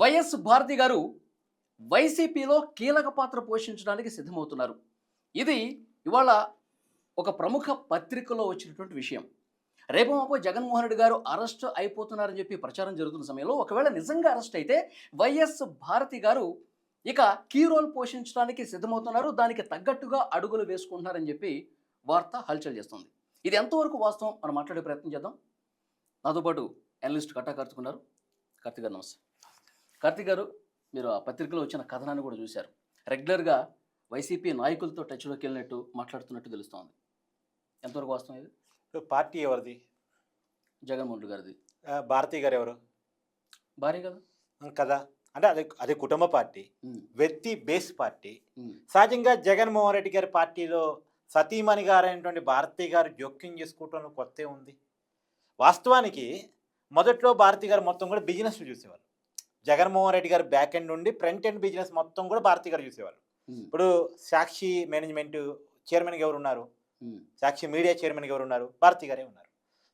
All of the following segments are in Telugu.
వైఎస్ భారతి గారు వైసీపీలో కీలక పాత్ర పోషించడానికి సిద్ధమవుతున్నారు. ఇది ఇవాళ ఒక ప్రముఖ పత్రికలో వచ్చినటువంటి విషయం. రేపు మాపో జగన్మోహన్ రెడ్డి గారు అరెస్ట్ అయిపోతున్నారని చెప్పి ప్రచారం జరుగుతున్న సమయంలో ఒకవేళ నిజంగా అరెస్ట్ అయితే వైఎస్ భారతి గారు ఇక కీ రోల్ పోషించడానికి సిద్ధమవుతున్నారు. దానికి తగ్గట్టుగా అడుగులు వేసుకుంటున్నారని చెప్పి వార్త హల్చల్ చేస్తుంది. ఇది ఎంతవరకు వాస్తవం? మనం మాట్లాడే ప్రయత్నం చేద్దాం. నాతో పాటు అనలిస్ట్ కట్టా కార్తుకున్నారు కార్తీక్ గారు నమస్తే. కార్తీక్ గారు మీరు ఆ పత్రికలో వచ్చిన కథనాన్ని కూడా చూశారు. రెగ్యులర్గా వైసీపీ నాయకులతో టచ్లోకి వెళ్ళినట్టు మాట్లాడుతున్నట్టు తెలుస్తోంది. ఎంతవరకు వాస్తవం ఇది? పార్టీ ఎవరిది? జగన్మోహన్ రెడ్డి గారిది. భారతి గారు ఎవరు? భారీ కదా? కదా. అంటే అది అది కుటుంబ పార్టీ. వ్యక్తి బేస్ పార్టీ. సహజంగా జగన్మోహన్ రెడ్డి గారి పార్టీలో సతీమణి గారు అయినటువంటి భారతి గారు జోక్యం చేసుకోవటంలో కొత్త ఉంది వాస్తవానికి మొదట్లో భారతి గారు మొత్తం కూడా బిజినెస్ చూసేవారు జగన్మోహన్ రెడ్డి గారు బ్యాక్ ఎండ్ నుండి ఫ్రంట్ ఎండ్ బిజినెస్ మొత్తం కూడా భారతి గారు చూసేవారు ఇప్పుడు సాక్షి మేనేజ్మెంట్ చైర్మన్గా ఎవరు ఉన్నారు? సాక్షి మీడియా చైర్మన్గా ఎవరు ఉన్నారు? భారతి గారే ఉన్నారు.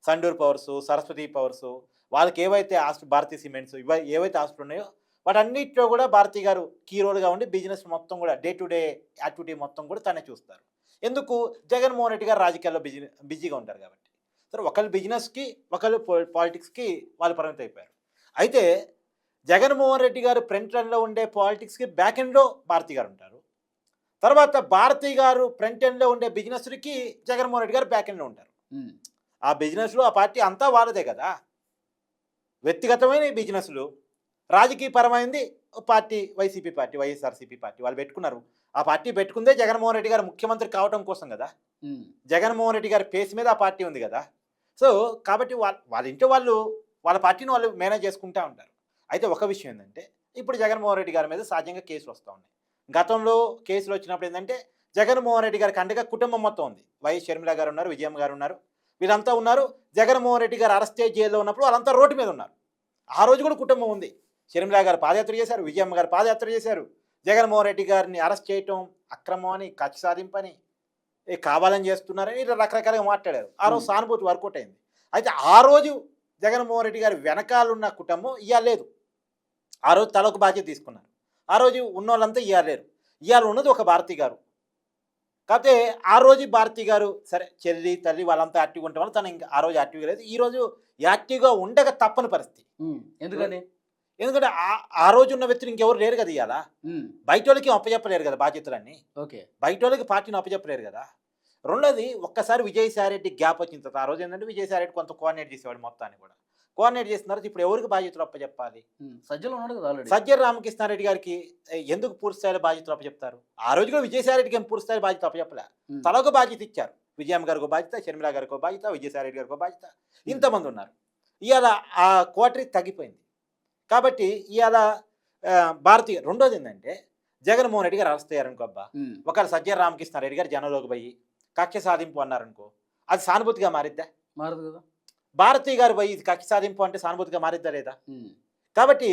సండూర్ పవర్స్ సరస్వతి పవర్స్ వాళ్ళకి ఏవైతే ఆస్తు భారతీ సిమెంట్స్ ఇవ ఏవైతే ఆస్తులు ఉన్నాయో వాటన్నిటిలో కూడా భారతి గారు కీ రోల్గా ఉండి బిజినెస్ మొత్తం కూడా డే టు డే యాక్టివిటీ మొత్తం కూడా తనే చూస్తారు. ఎందుకు? జగన్మోహన్ రెడ్డి గారు రాజకీయాల్లో బిజీ బిజీగా ఉంటారు కాబట్టి. సరే ఒకళ్ళు బిజినెస్కి ఒకళ్ళు పాలిటిక్స్కి వాళ్ళు పరిమితం అయిపోయారు అయితే జగన్మోహన్ రెడ్డి గారు ఫ్రంట్ రన్లో ఉండే పాలిటిక్స్కి బ్యాక్ ఎండ్లో భారతి గారు ఉంటారు. తర్వాత భారతి గారు ఫ్రంట్ ఎండ్లో ఉండే బిజినెస్కి జగన్మోహన్ రెడ్డి గారు బ్యాక్ ఎండ్లో ఉంటారు. ఆ బిజినెస్లో ఆ పార్టీ అంతా వాళ్ళదే కదా. వ్యక్తిగతమైన బిజినెస్లు రాజకీయపరమైంది ఓ party YCP party YSRCP party వాళ్ళు పెట్టుకున్నారు. ఆ పార్టీ పెట్టుకుందే జగన్మోహన్ రెడ్డి గారు ముఖ్యమంత్రి కావడం కోసం కదా. జగన్మోహన్ రెడ్డి గారి పేస్ మీద ఆ పార్టీ ఉంది కదా. సో కాబట్టి వాళ్ళ వాళ్ళ ఇంట్లో వాళ్ళు వాళ్ళ పార్టీని వాళ్ళు మేనేజ్ చేసుకుంటూ ఉంటారు. అయితే ఒక విషయం ఏంటంటే ఇప్పుడు జగన్మోహన్ రెడ్డి గారి మీద సహజంగా కేసులు వస్తూ ఉన్నాయి. గతంలో కేసులు వచ్చినప్పుడు ఏంటంటే జగన్మోహన్ రెడ్డి గారికి అండగా కుటుంబం మొత్తం ఉంది. వైఎస్ షర్మిల గారు ఉన్నారు విజయమ్మ గారు ఉన్నారు. వీళ్ళంతా ఉన్నారు. జగన్మోహన్ రెడ్డి గారు అరెస్ట్ జైల్లో ఉన్నప్పుడు వాళ్ళంతా రోడ్డు మీద ఉన్నారు. ఆ రోజు కూడా కుటుంబం ఉంది. షర్మిల గారు పాదయాత్ర చేశారు విజయమ్మ గారు పాదయాత్ర చేశారు. జగన్మోహన్ రెడ్డి గారిని అరెస్ట్ చేయటం అక్రమం అని కక్ష సాధింపని ఏ కావాలని చేస్తున్నారని ఇలా రకరకాలుగా మాట్లాడారు. ఆ రోజు. సానుభూతి వర్కౌట్ అయింది. అయితే ఆ రోజు జగన్మోహన్ రెడ్డి గారి వెనకాలన్న కుటుంబం ఇవాళ లేదు. ఆ రోజు తలకు బాధ్యత తీసుకున్నారు. ఆ రోజు ఉన్న వాళ్ళంతా ఇవాళ లేరు. ఇవాళ ఉన్నది ఒక భారతి గారు. కాకపోతే ఆ రోజు భారతి గారు సరే చెల్లి తల్లి వాళ్ళంతా యాక్టివ్గా ఉండటం వల్ల తను ఇంకా ఆ రోజు యాక్టివ్గా లేదు. ఈ రోజు యాక్టివ్గా ఉండక తప్పని పరిస్థితి. ఎందుకని? ఎందుకంటే ఆ- రోజు ఉన్న వ్యక్తులు ఇంకెవరు లేరు కదా ఇవాళ బయట వాళ్ళకి అప్పచెప్పలేరు కదా బాధ్యతలన్నీ. ఓకే. బయట వాళ్ళకి పార్టీని అప్పచెప్పలేరు కదా. రెండోది ఒక్కసారి విజయసాయిరెడ్డి గ్యాప్ వచ్చిన తర్వాత ఆ రోజు ఏంటంటే విజయసాయిరెడ్డి కొంత కోఆర్డినేట్ చేసేవాడు మొత్తాన్ని కూడా. కోఆర్డినేట్ తర్వాత ఇప్పుడు ఎవరికి బాధ్యతలు అప్పచెప్పాలి? సజ్జలు ఉన్నాడు కదా ఆల్రెడీ సజ్జల రామకృష్ణారెడ్డి గారికి ఎందుకు పూర్తి స్థాయిలో బాధ్యతలు అప్పచెప్తారు? ఆ రోజు కూడా విజయసాయిరెడ్డికి ఏం పూర్తి స్థాయి బాధ్యత అప్పచెప్పలే. తలకు బాధ్యత ఇచ్చారు. విజయమ్మ గారికి బాధ్యత షర్మిల గారికి బాధ్యత విజయసాయిరెడ్డి గారికి బాధ్యత. ఇంతమంది ఉన్నారు. ఇవాళ ఆ కోటరీ తగ్గిపోయింది. కాబట్టి ఇవాళ భారతీయ రెండోది ఏంటంటే జగన్మోహన్ రెడ్డి గారు అరెస్ట్ అయ్యారనుకో అబ్బా. ఉమ్, ఒకవేళ సజ్జల రామకృష్ణారెడ్డి గారు జనంలోకి పోయి కక్ష సాధింపు అన్నారనుకో అది సానుభూతిగా మారిద్దా? మారదు కదా. భారతీయ గారు పోయి ఇది కక్ష సాధింపు అంటే సానుభూతిగా మారిద్దా లేదా కాబట్టి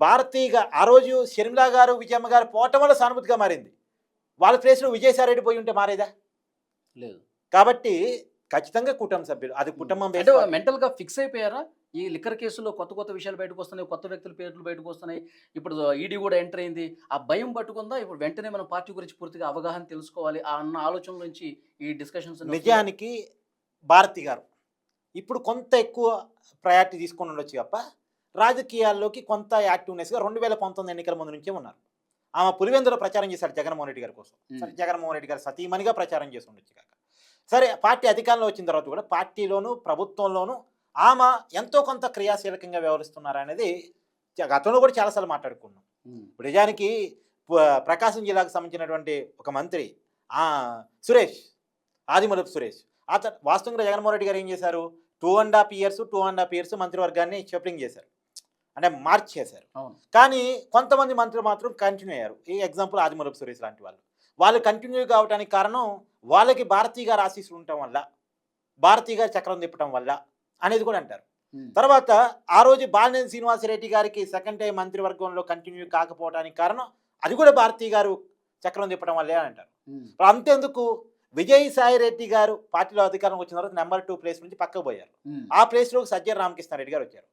భారతీయ ఆ రోజు షర్మిలా గారు విజయమ్మ గారు పోవటం వల్ల సానుభూతిగా మారింది. వాళ్ళ ప్లేస్లో విజయసాయిరెడ్డి పోయి ఉంటే మారేదా? లేదు. కాబట్టి ఖచ్చితంగా కుటుంబ సభ్యులు అది కుటుంబం అంటే based పార్టీ. మెంటల్గా ఫిక్స్ అయిపోయారా? ఈ లిక్కర్ కేసులో కొత్త కొత్త విషయాలు బయటకు వస్తున్నాయి కొత్త వ్యక్తుల పేర్లు బయటకు వస్తున్నాయి. ఇప్పుడు ఈడీ కూడా ఎంటర్ అయింది. ఆ భయం పట్టుకుందా? ఇప్పుడు వెంటనే మనం పార్టీ గురించి పూర్తిగా అవగాహన తెలుసుకోవాలి ఆ అన్న ఆలోచన నుంచి ఈ డిస్కషన్స్ నిజానికి భారతి గారు ఇప్పుడు కొంత ఎక్కువ ప్రయారిటీ తీసుకొని ఉండొచ్చు తప్ప రాజకీయాల్లోకి కొంత యాక్టివ్నెస్గా రెండు వేల పంతొమ్మిది ఎన్నికల ముందు నుంచే ఉన్నారు. ఆమె పులివెందులో ప్రచారం చేశారు జగన్మోహన్ రెడ్డి గారి కోసం. సరే జగన్మోహన్ రెడ్డి గారు సతీమణిగా ప్రచారం చేసి ఉండొచ్చు కాక. సరే పార్టీ అధికారంలో వచ్చిన తర్వాత కూడా పార్టీలోను ప్రభుత్వంలోనూ ఆమె ఎంతో కొంత క్రియాశీలకంగా వ్యవహరిస్తున్నారు అనేది గతంలో కూడా చాలాసార్లు మాట్లాడుకున్నాం. ఇప్పుడు నిజానికి ప్రకాశం జిల్లాకు సంబంధించినటువంటి ఒక మంత్రి సురేష్ ఆదిమూలపు సురేష్ అతను వాస్తవంగా జగన్మోహన్ రెడ్డి గారు ఏం చేశారు? Two and half years two and half years మంత్రివర్గాన్ని shuffling చేశారు. అంటే మార్చ్ చేశారు. కానీ కొంతమంది మంత్రులు మాత్రం కంటిన్యూ అయ్యారు. ఈ ఎగ్జాంపుల్ ఆదిమూలపు సురేష్ లాంటి వాళ్ళు. వాళ్ళు కంటిన్యూ కావడానికి కారణం వాళ్ళకి భారతీయ గారు ఆశీస్సులు ఉండటం వల్ల భారతీయ గారు చక్రం తిప్పడం వల్ల అనేది కూడా అంటారు. తర్వాత ఆ రోజు బాలినేని శ్రీనివాసరెడ్డి గారికి సెకండ్ టైం మంత్రివర్గంలో కంటిన్యూ కాకపోవడానికి కారణం అది కూడా భారతీయ గారు చక్రం తిప్పడం వల్లే అని అంటారు. అంతేందుకు? విజయసాయి రెడ్డి గారు పార్టీలో అధికారం వచ్చిన తర్వాత నెంబర్ టూ ప్లేస్ నుంచి పక్కకు పోయారు. ఆ ప్లేస్లోకి సజ్జల రామకృష్ణారెడ్డి గారు వచ్చారు.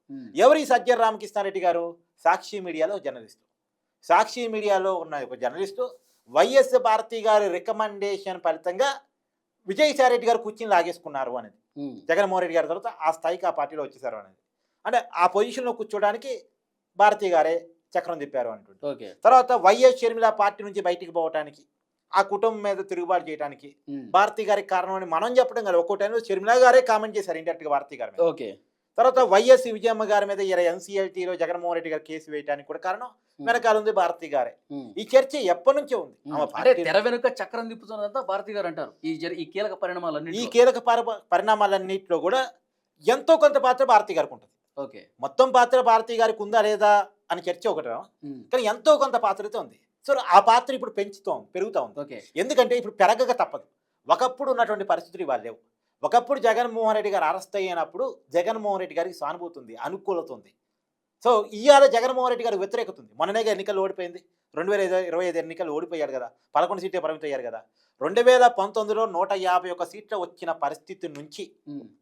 ఎవరు ఈ సజ్జల రామకృష్ణారెడ్డి గారు? సాక్షి మీడియాలో జర్నలిస్టు. సాక్షి మీడియాలో ఉన్న ఒక జర్నలిస్టు. వైఎస్ భారతి గారి రికమెండేషన్ ఫలితంగా విజయసాయి రెడ్డి గారు కూర్చుని లాగేసుకున్నారు అనేది. జగన్మోహన్ రెడ్డి గారి తర్వాత ఆ స్థాయికి ఆ పార్టీలో వచ్చేసారు అనేది. అంటే ఆ పొజిషన్లో కూర్చోడానికి భారతి గారే చక్రం తిప్పారు అంటుంది ఓకే. తర్వాత వైఎస్ షర్మిల పార్టీ నుంచి బయటికి పోవటానికి ఆ కుటుంబం మీద తిరుగుబాటు చేయడానికి భారతి గారికి కారణం అని మనం చెప్పడం కదా. ఒక్కో టైంలో షర్మిల గారే కామెంట్ చేశారు ఇండైరెక్ట్గా భారతి గారి మీద. ఓకే. తర్వాత వైఎస్ విజయమ్మ గారి మీద ఎన్సీఎల్టీలో జగన్మోహన్ రెడ్డి గారు కేసు వేయడానికి కూడా కారణం వెనకాల ఉంది భారతి గారే. ఈ చర్చ ఎప్పటి నుంచో ఉంది. అంటే తెర వెనుక చక్రం తిప్పుతున్నదంతా భారతి గారు అంటారు. ఈ ఈ కీలక ఈ పరిణామాలన్నీ కీలక పరి- పరిణామాలన్నింటిలో కూడా ఎంతో కొంత పాత్ర భారతి గారికి ఉంటుంది. ఓకే. మొత్తం పాత్ర భారతి గారికి ఉందా లేదా అని చర్చ ఒకటి కానీ ఎంతో కొంత పాత్ర అయితే ఉంది. సో ఆ పాత్ర ఇప్పుడు పెంచుతూ పెరుగుతూ ఉంది. ఓకే. ఎందుకంటే ఇప్పుడు పెరగక తప్పదు. ఒకప్పుడు ఉన్నటువంటి పరిస్థితులు ఇవాళ లేవు. ఒకప్పుడు జగన్మోహన్ రెడ్డి గారు అరెస్ట్ అయినప్పుడు జగన్మోహన్ రెడ్డి గారికి సానుభూతి ఉంది అనుకూలత ఉంది సో ఇవాళ జగన్మోహన్ రెడ్డి గారికి వ్యతిరేకత ఉంది మొన్ననేగా ఎన్నికలు ఓడిపోయింది. రెండు వేల ఇరవై ఐదు ఎన్నికలు ఓడిపోయాడు కదా. పదకొండు సీట్లే పరిమితం అయ్యారు కదా. రెండు వేల పంతొమ్మిదిలో నూట యాభై ఒక్క సీట్ల వచ్చిన పరిస్థితి నుంచి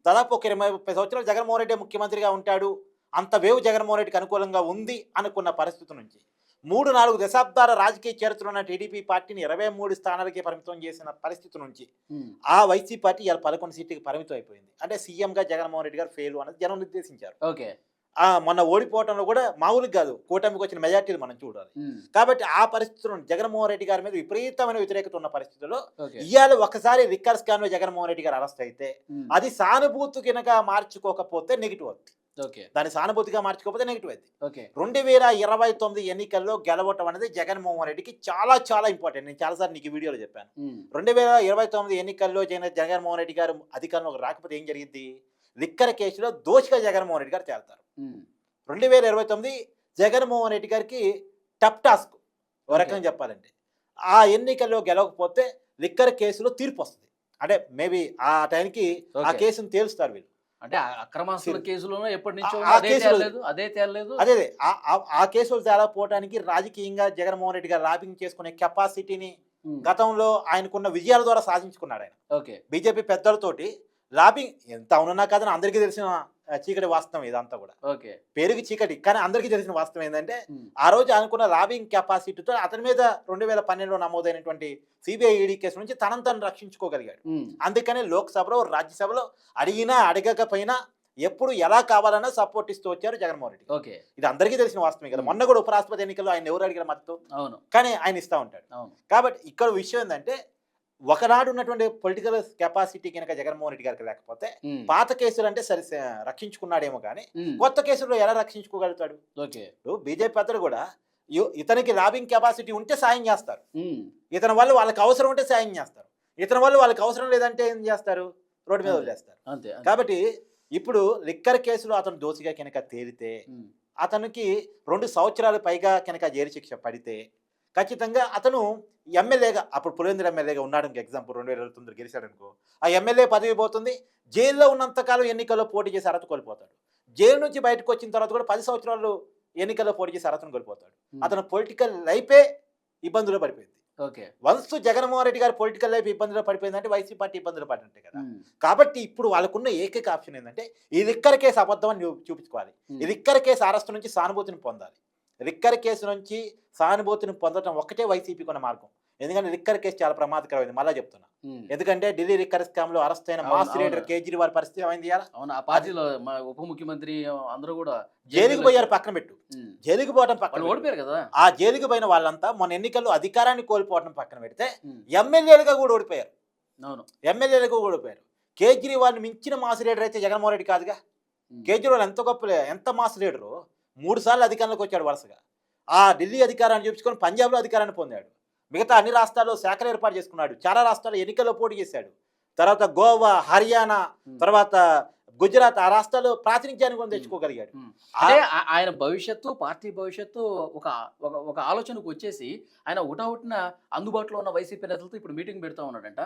దాదాపు ఒక ఇరవై ముప్పై సంవత్సరాలు జగన్మోహన్ రెడ్డి ముఖ్యమంత్రిగా ఉంటాడు. అంత వేవ్ జగన్మోహన్ రెడ్డికి అనుకూలంగా ఉంది అనుకున్న పరిస్థితి నుంచి మూడు నాలుగు దశాబ్దాల రాజకీయ చరిత్ర ఉన్న టీడీపీ పార్టీని ఇరవై మూడు స్థానాలకే పరిమితం చేసిన పరిస్థితి నుంచి ఆ వైసీపీ పార్టీ ఇలా పదకొండు సీట్లకి పరిమితం అయిపోయింది. అంటే సీఎంగా జగన్మోహన్ రెడ్డి గారు ఫెయిల్ అనేది జనం నిర్దేశించారు. ఓకే. ఆ మొన్న ఓడిపోవడంలో కూడా మామూలుగా కాదు కూటమికి వచ్చిన మెజార్టీలు మనం చూడాలి. కాబట్టి ఆ పరిస్థితుల్లో జగన్మోహన్ రెడ్డి గారి మీద విపరీతమైన వ్యతిరేకత ఉన్న పరిస్థితుల్లో ఇవాళ ఒకసారి రిక్కర్ స్కామ్లో జగన్మోహన్ రెడ్డి గారు అరెస్ట్ అయితే అది సానుభూతి కినక మార్చుకోకపోతే నెగిటివ్ అవుతుంది. ఓకే. దాన్ని సానుభూతిగా మార్చుకోకపోతే నెగిటివ్ ఓకే. రెండు వేల ఇరవై తొమ్మిది ఎన్నికల్లో గెలవటం అనేది జగన్మోహన్ రెడ్డికి చాలా చాలా ఇంపార్టెంట్ నేను చాలాసార్లు నీకు వీడియోలో చెప్పాను. రెండు వేల ఇరవై తొమ్మిది ఎన్నికల్లో జగన్ జగన్మోహన్ రెడ్డి గారు అధికారంలోకి రాకపోతే ఏం జరిగింది లిక్కర్ కేసులో దోషిగా జగన్మోహన్ రెడ్డి గారు తేల్తారు. ఉమ్, రెండు వేల ఇరవై తొమ్మిది జగన్మోహన్ రెడ్డి గారికి టప్ టాస్క్ ఓ Okay. రకంగా చెప్పాలంటే. ఆ ఎన్నికల్లో గెలవకపోతే లిక్కర్ కేసులో తీర్పు వస్తుంది. అంటే మేబీ ఆ టైంకి ఆ. కేసును తేలుస్తారు వీళ్ళు. అంటే ఆ అక్రమాస్తుల. కేసులోనూ ఎప్పటి నుంచో అదే అదే అదే ఆ- కేసులు తేలకపోవడానికి రాజకీయంగా జగన్మోహన్ రెడ్డి గారు లాబింగ్ చేసుకునే కెపాసిటీని గతంలో ఆయనకున్న విజయాల ద్వారా సాధించుకున్నాడు ఆయన. ఓకే. బీజేపీ పెద్దలతోటి లాబింగ్ ఎంత అవునున్నా కాదని అందరికీ తెలిసిన చీకటి వాస్తవం ఇదంతా కూడా. ఓకే. పేరుకి చీకటి. కానీ అందరికీ తెలిసిన వాస్తవం ఏంటంటే ఆ రోజు అనుకున్న లాబింగ్ కెపాసిటీతో అతని మీద రెండు వేల పన్నెండులో నమోదైనటువంటి సిబిఐ ఈడీ కేసు నుంచి తనను తను రక్షించుకోగలిగాడు. అందుకనే లోక్సభలో రాజ్యసభలో అడిగినా అడగకపోయినా ఎప్పుడు ఎలా కావాలన్నా సపోర్ట్ ఇస్తూ వచ్చారు జగన్మోహన్ రెడ్డి ఓకే. ఇది అందరికీ తెలిసిన వాస్తవమే కదా. మొన్న కూడా ఉపరాష్ట్రపతి ఎన్నికల్లో ఆయన ఎవరు అడిగిన మద్దతు అవును. కానీ ఆయన ఇస్తూ ఉంటాడు. అవును. కాబట్టి ఇక్కడ విషయం ఏంటంటే ఒకనాడు ఉన్నటువంటి పొలిటికల్ కెపాసిటీ కనుక జగన్మోహన్ రెడ్డి గారికి లేకపోతే పాత కేసులు అంటే సరి రక్షించుకున్నాడేమో కానీ కొత్త కేసుల్లో ఎలా రక్షించుకోగలుగుతాడు? ఓకే. ఇప్పుడు బీజేపీ పెద్దలు కూడా ఇతనికి లాబింగ్ కెపాసిటీ ఉంటే సాయం చేస్తారు. ఇతని వల్ల వాళ్ళకి అవసరం ఉంటే సాయం చేస్తారు. ఇతని వల్ల వాళ్ళకి అవసరం లేదంటే ఏం చేస్తారు? రోడ్డు మీద. వదిలేస్తారు. కాబట్టి ఇప్పుడు లిక్కర్ కేసులో అతను దోషిగా కనుక తేలితే అతనికి రెండు సంవత్సరాలు పైగా కనుక జైలు శిక్ష పడితే ఖచ్చితంగా అతను ఎమ్మెల్యేగా అప్పుడు పులేంద్ర ఎమ్మెల్యేగా ఉన్నాడు ఇంక ఎగ్జాంపుల్ రెండు వేల ఇరవై తొమ్మిది గెలిచాడు అనుకో ఆ ఎమ్మెల్యే పదవి పోతుంది జైల్లో ఉన్నంతకాలం ఎన్నికల్లో పోటీ చేసి అర్హత కోల్పోతాడు. జైలు నుంచి బయటకు వచ్చిన తర్వాత కూడా పది సంవత్సరాలు ఎన్నికల్లో పోటీ చేసి అర్హతను కోల్పోతాడు. అతను పొలిటికల్ లైఫే ఇబ్బందులు పడిపోయింది. ఓకే. వన్స్ జగన్మోహన్ రెడ్డి గారు పొలిటికల్ లైఫ్ ఇబ్బందులు పడిపోయిందంటే వైసీపీ పార్టీ ఇబ్బందులు పడినట్టే కదా. కాబట్టి ఇప్పుడు వాళ్ళకున్న ఏకైక ఆప్షన్ ఏంటంటే ఈ లిక్కర్ కేసు అబద్ధం అని చూపించుకోవాలి. ఉమ్, ఈ లిక్కర్ కేసు అరెస్ట్ నుంచి సానుభూతిని పొందాలి. లిక్కర్ కేసు నుంచి సానుభూతిని పొందడం ఒక్కటే వైసీపీకి ఉన్న మార్గం. ఎందుకంటే లిక్కర్ కేసు చాలా ప్రమాదకరమైంది మళ్ళా చెప్తున్నా. ఎందుకంటే ఢిల్లీ లిక్కర్ స్కామ్లో అరెస్ట్ అయిన మాస్ లీడర్. కేజ్రీవాల్ పరిస్థితి ఏమైంది? అవును ఆ పార్టీలో ఉప ముఖ్యమంత్రి అందరూ కూడా జైలుకు పోయారు పక్కన పెట్టు. జైలుకు పోవడం పక్కన. ఓడిపోయారు కదా? ఆ జైలుకు పోయిన వాళ్ళంతా మొన్న ఎన్నికల్లో అధికారాన్ని కోల్పోవడం పక్కన పెడితే ఎమ్మెల్యేలుగా కూడా ఓడిపోయారు. అవును. ఎమ్మెల్యేలుగా కూడా ఓడిపోయారు. కేజ్రీవాల్ మించిన మాస్ లీడర్ అయితే జగన్మోహన్ రెడ్డి కాదుగా? కేజ్రీవాల్ ఎంత గొప్ప లే- ఎంత మాస్ లీడరు? మూడు సార్లు అధికారంలోకి వచ్చాడు వరుసగా. ఆ ఢిల్లీ అధికారాన్ని చూపించుకొని పంజాబ్లో అధికారాన్ని పొందాడు. మిగతా అన్ని రాష్ట్రాల్లో శాఖలు ఏర్పాటు చేసుకున్నాడు. చాలా రాష్ట్రాల్లో ఎన్నికల్లో పోటీ చేశాడు. తర్వాత గోవా హర్యానా. తర్వాత గుజరాత్ ఆ రాష్ట్రాల్లో ప్రాతినిధ్యాన్ని కూడా తెచ్చుకోగలిగాడు. ఆ- ఆయన భవిష్యత్తు పార్టీ భవిష్యత్తు ఒక ఒక ఆలోచనకు వచ్చేసి ఆయన ఉటావుటిన అందుబాటులో ఉన్న వైసీపీ నేతలతో ఇప్పుడు మీటింగ్ పెడతా ఉన్నాడంట.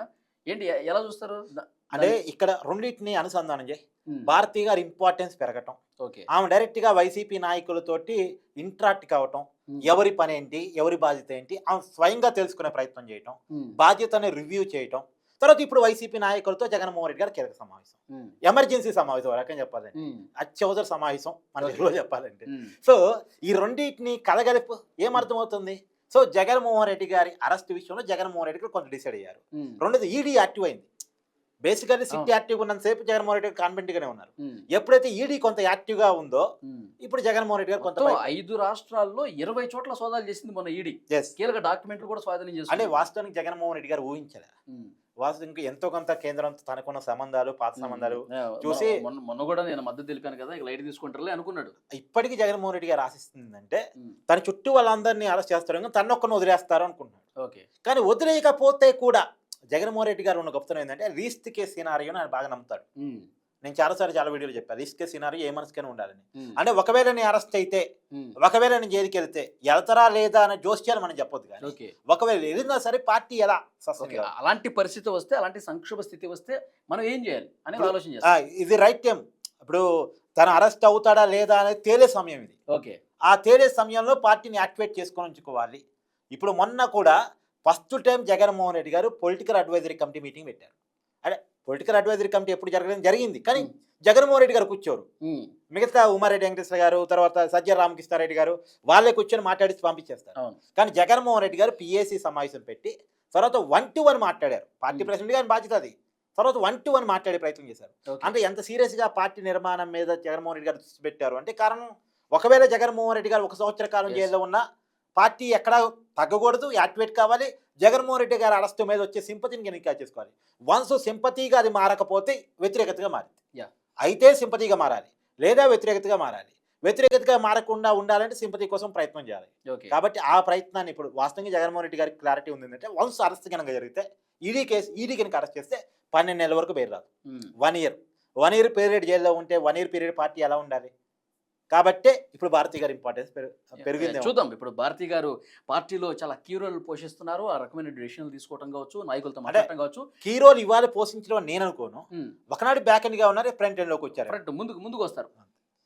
ఏంటి ఎలా చూస్తారు? అంటే ఇక్కడ రెండింటిని అనుసంధానం చేయి. ఉమ్, భారతీ గారి ఇంపార్టెన్స్ పెరగటం. ఓకే. ఆమె డైరెక్ట్గా వైసీపీ నాయకులతోటి ఇంట్రాక్ట్ కావటం. ఎవరి పని ఏంటి ఎవరి బాధ్యత ఏంటి ఆమె స్వయంగా తెలుసుకునే ప్రయత్నం చేయటం. బాధ్యతని రివ్యూ చేయటం. తర్వాత ఇప్పుడు వైసీపీ నాయకులతో జగన్మోహన్ రెడ్డి గారు కీలక సమావేశం. ఎమర్జెన్సీ సమావేశం చెప్పాలంటే. ఉమ్, అత్యవసర సమావేశం మన. తెలుగులో చెప్పాలంటే. సో ఈ రెండింటిని కలగలుపు ఏమర్థమవుతుంది సో జగన్మోహన్ రెడ్డి గారి అరెస్ట్ విషయంలో జగన్మోహన్ రెడ్డి కొంత డిసైడ్ అయ్యారు. రెండోది ఈడీ యాక్టివ్ అయింది. Basically city. యాక్టివ్ ఉన్నంతసేపు జగన్మోహన్ రెడ్డి గారు కాన్ఫిడెంట్ గానే ఉన్నారు. ఎప్పుడైతే ఈడీ కొంత యాక్టివ్గా ఉందో. ఇప్పుడు జగన్మోహన్ రెడ్డి గారు కొంత ఐదు రాష్ట్రాల్లో ఇరవై చోట్ల సోదాలు చేసింది మన ఈడీ. కీలక డాక్యుమెంట్లు కూడా స్వాధీనం అంటే చేసుకుంది వాస్తవానికి జగన్మోహన్ రెడ్డి గారు ఊహించలే. ఉమ్, వాస్తవానికి ఎంతో కొంత కేంద్రంతో తనకున్న సంబంధాలు పాత సంబంధాలు చూసి- మొన్న కూడా నేను మద్దతు తెలిపాను కదా ఇక లైట్ తీసుకుంటారులే అనుకున్నాడు. ఇప్పటికీ జగన్మోహన్ రెడ్డి గారు ఆశిస్తుందంటే ఉమ్, తన చుట్టూ వాళ్ళందరినీ అరెస్ట్ చేస్తారు తన ఒక్కను వదిలేస్తారు అనుకుంటున్నాడు. ఓకే. కానీ వదిలేయకపోతే కూడా జగన్మోహన్ రెడ్డి గారు ఉన్న గొప్పతనం ఏంటంటే రీస్ట్ కేస్ సినారియో ఆయన బాగా నమ్ముతాడు. నేను చాలాసార్లు చాలా వీడియోలు చెప్పాను రీస్ట్ కేస్ సినారియో ఏ మనసుకైనా ఉండాలని. అంటే ఒకవేళ నేను అరెస్ట్ అయితే ఒకవేళ నేను జైలుకి వెళ్తే వెళ్తారా లేదా అనే జోస్యాలు మనం చెప్పొద్దు కానీ ఒకవేళ వెళ్ళినా సరే పార్టీ ఎలా? అలాంటి పరిస్థితి వస్తే అలాంటి సంక్షోభ స్థితి వస్తే మనం ఏం చేయాలి అనేది ఇప్పుడు- ఆలోచన ఇది రైట్ టైం. ఇప్పుడు తను అరెస్ట్ అవుతాడా లేదా అనేది తేలే సమయం ఇది. ఓకే. ఆ తేలే సమయంలో పార్టీని యాక్టివేట్ చేసుకొని ఉంచుకోవాలి ఇప్పుడు మొన్న కూడా ఫస్ట్ టైం జగన్మోహన్ రెడ్డి గారు పొలిటికల్ అడ్వైజరీ కమిటీ మీటింగ్ పెట్టారు. అంటే పొలిటికల్ అడ్వైజరీ కమిటీ ఎప్పుడు జరగడం జరిగింది. కానీ. జగన్మోహన్ రెడ్డి గారు కూర్చోరు. మిగతా ఉమారెడ్డి వెంకటేశ్వర గారు తర్వాత సజ్జ రామకృష్ణారెడ్డి గారు వాళ్ళే కూర్చొని మాట్లాడి పంపించేస్తారు. కానీ జగన్మోహన్ రెడ్డి గారు పిఏసీ సమావేశం పెట్టి తర్వాత వన్ టు వన్ మాట్లాడారు. పార్టీ. ప్రెసిడెంట్ గారి బాధ్యత అది. తర్వాత వన్ టు వన్ మాట్లాడే ప్రయత్నం చేశారు. అంటే ఎంత సీరియస్గా పార్టీ నిర్మాణం మీద జగన్మోహన్ రెడ్డి గారు దృష్టి పెట్టారు అంటే కారణం ఒకవేళ జగన్మోహన్ రెడ్డి గారు ఒక సంవత్సర కాలం. జైల్లో ఉన్న పార్టీ ఎక్కడా తగ్గకూడదు యాక్టివేట్ కావాలి. జగన్మోహన్ రెడ్డి గారి అరెస్ట్ మీద వచ్చే సింపతిని ఎన్నిక చేసుకోవాలి. వన్స్ సింపతిగా అది మారకపోతే వ్యతిరేకతగా మారింది. అయితే సింపతిగా మారాలి. లేదా వ్యతిరేకతగా మారాలి. వ్యతిరేకతగా మారకుండా ఉండాలంటే సింపతి కోసం ప్రయత్నం చేయాలి. ఓకే కాబట్టి ఆ ప్రయత్నాన్ని ఇప్పుడు వాస్తవంగా జగన్మోహన్ రెడ్డి గారికి క్లారిటీ ఉంది ఏంటంటే వన్స్ అరెస్ట్ కనుక జరిగితే ఈడీ కేసు ఈడీ కనుక అరెస్ట్ చేస్తే పన్నెండు నెలల వరకు బెయిల్ రాదు. One year one year period జైల్లో ఉంటే వన్ ఇయర్ పీరియడ్ పార్టీ ఎలా ఉండాలి? కాబట్టే ఇప్పుడు భారతీ గారి ఇంపార్టెన్స్ పెరిగింది చూద్దాం. ఇప్పుడు భారతి గారు పార్టీలో చాలా కీ రోల్ పోషిస్తున్నారు. ఆ రకమైన డిసిషన్లు తీసుకోవడం కావచ్చు నాయకులతో మాట్లాడటం కావచ్చు. కీ రోల్ ఇవాళ పోషించడం నేను అనుకోను. ఒకనాడు బ్యాక్ ఎండ్గా ఉన్నారు ఫ్రంట్ ఎండ్లోకి వచ్చారు. కరెక్ట్ ముందుకు ముందుకు వస్తారు.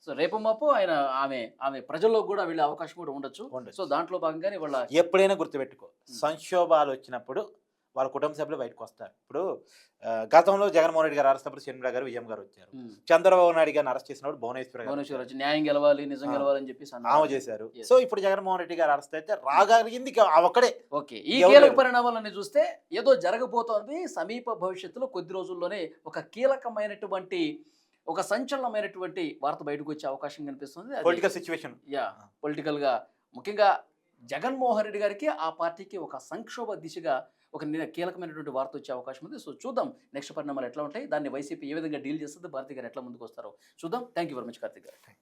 సో రేపు మాపు ఆయన ఆమె ఆమె ప్రజల్లోకి కూడా వెళ్ళే అవకాశం కూడా ఉండొచ్చు. ఉండొచ్చు. సో దాంట్లో భాగంగానే వాళ్ళ ఎప్పుడైనా గుర్తుపెట్టుకో. సంక్షోభాలు వచ్చినప్పుడు వాళ్ళ కుటుంబ సభ్యులు బయటకు వస్తారు. ఇప్పుడు గతంలో జగన్మోహన్ రెడ్డి గారు అరెస్ట్ అప్పుడు షర్మిల గారు విజయం గారు వచ్చారు. చంద్రబాబు నాయుడు గారిని అరెస్ట్ చేసినప్పుడు భువనేశ్వర్ గారు భువనేశ్వర్ వచ్చి న్యాయం గెలవాలి నిజం ఆ. గెలవాలని చెప్పేసి అన్నారు. ఆమె చేశారు. సో ఇప్పుడు జగన్మోహన్ రెడ్డి గారు అరెస్ట్ అయితే రాగలిగింది ఒక్కడే. ఓకే. ఈ కీలక లేరు. పరిణామాలన్నీ చూస్తే ఏదో జరగబోతోంది. సమీప భవిష్యత్తులో కొద్ది రోజుల్లోనే ఒక కీలకమైనటువంటి ఒక సంచలనమైనటువంటి వార్త బయటకు వచ్చే అవకాశం కనిపిస్తుంది. పొలిటికల్ సిచ్యువేషన్ యా పొలిటికల్గా. ముఖ్యంగా జగన్మోహన్ రెడ్డి గారికి ఆ పార్టీకి ఒక సంక్షోభ దిశగా ఒక కీలకమైనటువంటి వార్త వచ్చే అవకాశం ఉంది. సో చూద్దాం నెక్స్ట్ పరిణామాలు ఎట్లా ఉంటాయి దాన్ని వైసీపీ ఏ విధంగా డీల్ చేస్తుంది భారతి గారు ఎట్లా ముందుకు వస్తారో చూద్దాం. Thank you very much Karthik గారు.